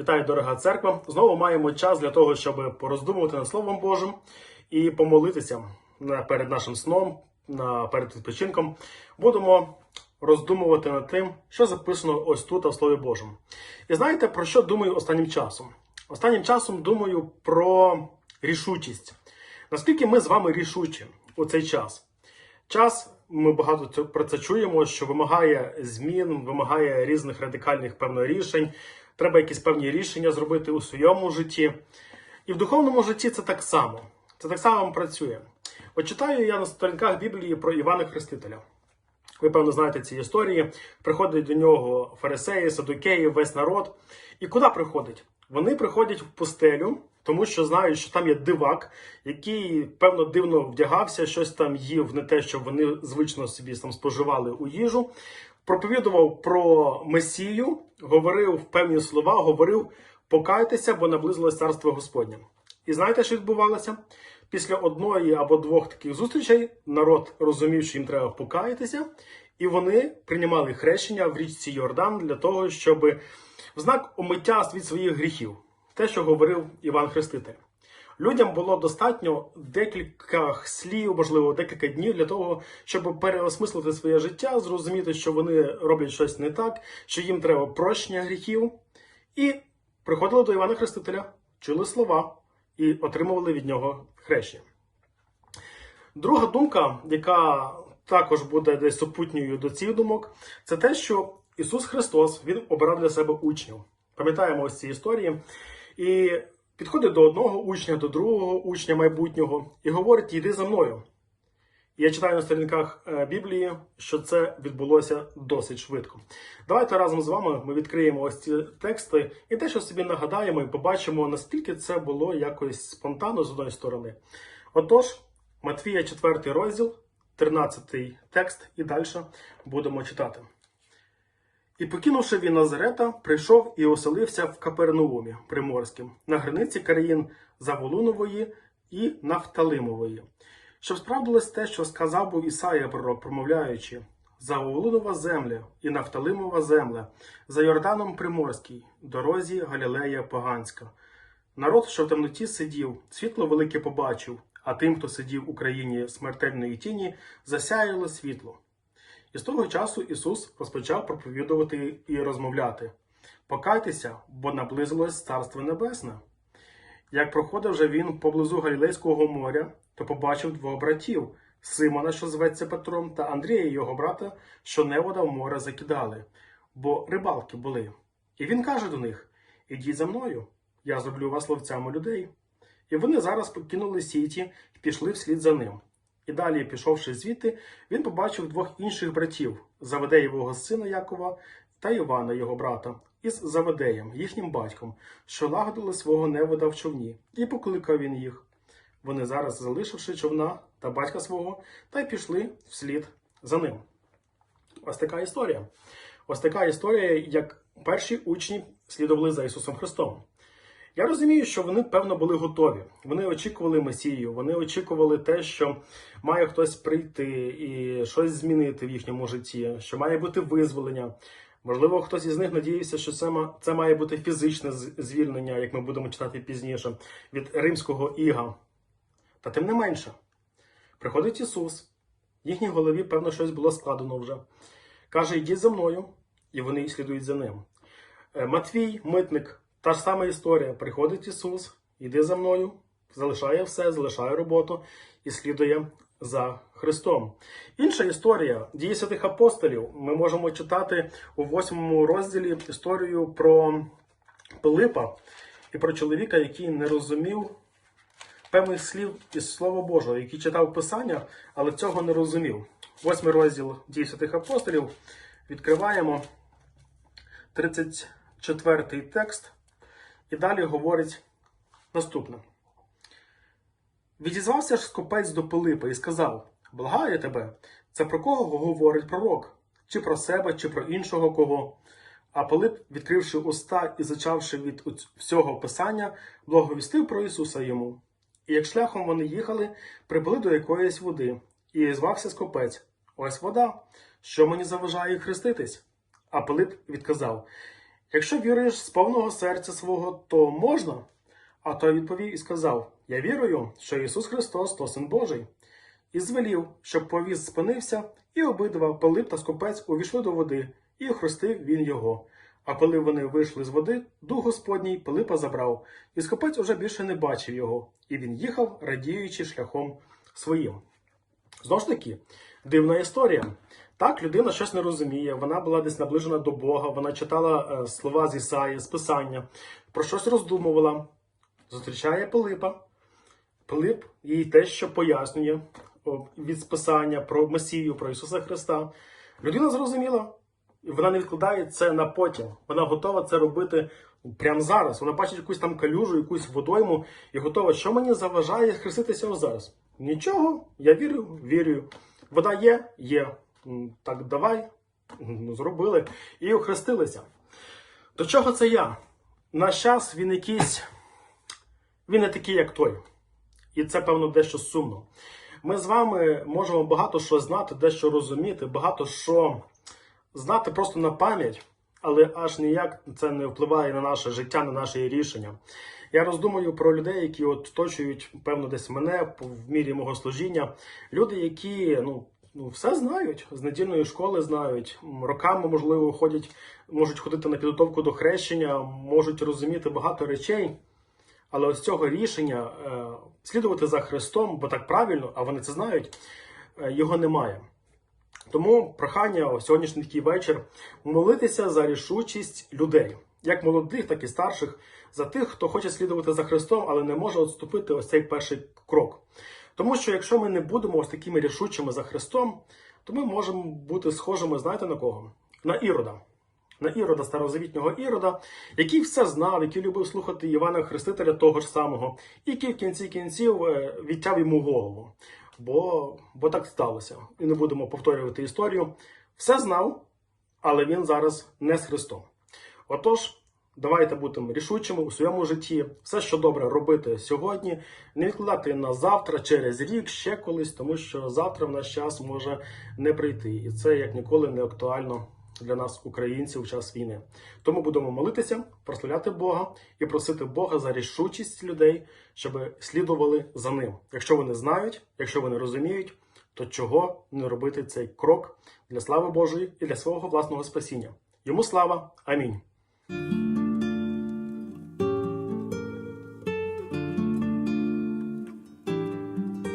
Вітаю, дорога церква! Знову маємо час для того, щоб пороздумувати над Словом Божим і помолитися перед нашим сном, перед відпочинком. Будемо роздумувати над тим, що записано ось тут, в Слові Божому. І знаєте, про що думаю останнім часом? Останнім часом думаю про рішучість. Наскільки ми з вами рішучі у цей час? Час, ми багато про це чуємо, що вимагає змін, вимагає різних радикальних певних рішень. Треба якісь певні рішення зробити у своєму житті. І в духовному житті це так само. Це так само працює. От читаю я на сторінках Біблії про Івана Хрестителя. Ви, певно, знаєте ці історії. Приходять до нього фарисеї, садукеї, весь народ. І куди приходять? Вони приходять в пустелю, тому що знають, що там є дивак, який, певно, дивно вдягався, щось там їв, не те, що вони звично собі там споживали у їжу. Проповідував про Месію, говорив певні слова, говорив покайтеся, бо наблизилось царство Господнє. І знаєте, що відбувалося? Після одної або двох таких зустрічей народ розумів, що їм треба покаятися, і вони приймали хрещення в річці Йордан для того, щоб в знак омиття від своїх гріхів, те, що говорив Іван Хреститель. Людям було достатньо декілька слів, можливо, декілька днів для того, щоб переосмислити своє життя, зрозуміти, що вони роблять щось не так, що їм треба прощення гріхів, і приходили до Івана Хрестителя, чули слова і отримували від нього хрещення. Друга думка, яка також буде десь супутньою до цих думок, це те, що Ісус Христос Він обирав для себе учнів. Пам'ятаємо ось ці історії. І підходить до одного учня, до другого учня майбутнього і говорить: Йди за мною. Я читаю на сторінках е, Біблії, що це відбулося досить швидко. Давайте разом з вами ми відкриємо ось ці тексти і дещо собі нагадаємо і побачимо, наскільки це було якось спонтанно з одної сторони. Отож, Матвія 4 розділ, 13 текст, і далі будемо читати. І покинувши він Назарета, прийшов і оселився в Капернаумі Приморським, на границі країн Заволунової і Нафталимової. Щоб справдилось те, що сказав був Ісая пророк, промовляючи: Заволунова земля і Нафталимова земля, за Йорданом Приморський, дорозі Галілея Поганська. Народ, що в темноті сидів, світло велике побачив, а тим, хто сидів у країні смертельної тіні, засяяло світло. І з того часу Ісус розпочав проповідувати і розмовляти: Покайтеся, бо наблизилось Царство Небесне. Як проходив же він поблизу Галілейського моря, то побачив двох братів Симона, що зветься Петром, та Андрія, його брата, що невода в море закидали, бо рибалки були. І він каже до них: Ідіть за мною, я зроблю вас ловцями людей. І вони зараз покинули сіті і пішли вслід за ним. І далі, пішовши звідти, він побачив двох інших братів Заведеєвого сина Якова та Івана, його брата, із Заведеєм, їхнім батьком, що лагодили свого невода в човні, і покликав він їх. Вони зараз, залишивши човна та батька свого, та й пішли вслід за ним. Ось така історія. Ось така історія, як перші учні слідували за Ісусом Христом. Я розумію, що вони, певно, були готові. Вони очікували Месію, вони очікували те, що має хтось прийти і щось змінити в їхньому житті, що має бути визволення. Можливо, хтось із них надіявся, що це, це має бути фізичне звільнення, як ми будемо читати пізніше, від римського іга. Та тим не менше, приходить Ісус, в їхній голові, певно, щось було складено вже. Каже: йдіть за мною, і вони слідують за ним. Е, Матвій, митник, та ж сама історія. Приходить Ісус, іди за мною, залишає все, залишає роботу і слідує за Христом. Інша історія дії святих апостолів. Ми можемо читати у восьмому розділі історію про Пилипа і про чоловіка, який не розумів певних слів із Слова Божого, який читав Писання, але цього не розумів. Восьмий розділ дій святих апостолів. Відкриваємо 34 текст, і далі говорить наступне. Відізвався ж скопець до Пилипа і сказав: Благаю тебе, це про кого говорить пророк? Чи про себе, чи про іншого кого? А Пилип, відкривши уста і зачавши від всього писання, благовістив про Ісуса йому. І як шляхом вони їхали, прибули до якоїсь води, і звався скопець. Ось вода, що мені заважає хреститись? А Пилип відказав: Якщо віруєш з повного серця свого, то можна. А той відповів і сказав: Я вірую, що Ісус Христос то Син Божий. І звелів, щоб повіз спинився, і обидва Пилип та скопець увійшли до води, і охрестив він його. А коли вони вийшли з води, дух Господній Пилипа забрав, і скопець уже більше не бачив його, і він їхав, радіючи шляхом своїм. Знову ж таки, дивна історія. Так, людина щось не розуміє, вона була десь наближена до Бога, вона читала е, слова з Ісаї, з Писання, про щось роздумувала, зустрічає Пилипа. Пилип їй те, що пояснює від Списання про Месію, про Ісуса Христа. Людина зрозуміла, вона не відкладає це на потім. Вона готова це робити прямо зараз. Вона бачить якусь там калюжу, якусь водойму і готова, що мені заважає хреститися зараз. Нічого, я вірю, вірю. Вода є, є. Так давай, зробили і охрестилися. До чого це я? Наш час він якийсь, він не такий, як той. І це, певно, дещо сумно. Ми з вами можемо багато що знати, дещо розуміти, багато що знати просто на пам'ять, але аж ніяк це не впливає на наше життя, на наші рішення. Я роздумую про людей, які от оточують, певно, десь мене в мірі мого служіння. Люди, які ну, ну, все знають, з недільної школи знають, роками, можливо, ходять, можуть ходити на підготовку до хрещення, можуть розуміти багато речей. Але ось цього рішення е, слідувати за Христом, бо так правильно, а вони це знають, е, його немає. Тому прохання о сьогоднішній такий вечір молитися за рішучість людей, як молодих, так і старших, за тих, хто хоче слідувати за Христом, але не може відступити ось цей перший крок. Тому що якщо ми не будемо ось такими рішучими за Христом, то ми можемо бути схожими, знаєте на кого? На Ірода на Ірода, старозавітнього Ірода, який все знав, який любив слухати Івана Хрестителя того ж самого, і який в кінці кінців е, відтяв йому голову. Бо, бо так сталося. І не будемо повторювати історію. Все знав, але він зараз не з Христом. Отож, давайте будемо рішучими у своєму житті, все, що добре робити сьогодні, не відкладати на завтра, через рік, ще колись, тому що завтра в наш час може не прийти. І це як ніколи не актуально для нас, українців, в час війни. Тому будемо молитися, прославляти Бога і просити Бога за рішучість людей, щоб слідували за ним. Якщо вони знають, якщо вони розуміють, то чого не робити цей крок для слави Божої і для свого власного спасіння? Йому слава. Амінь.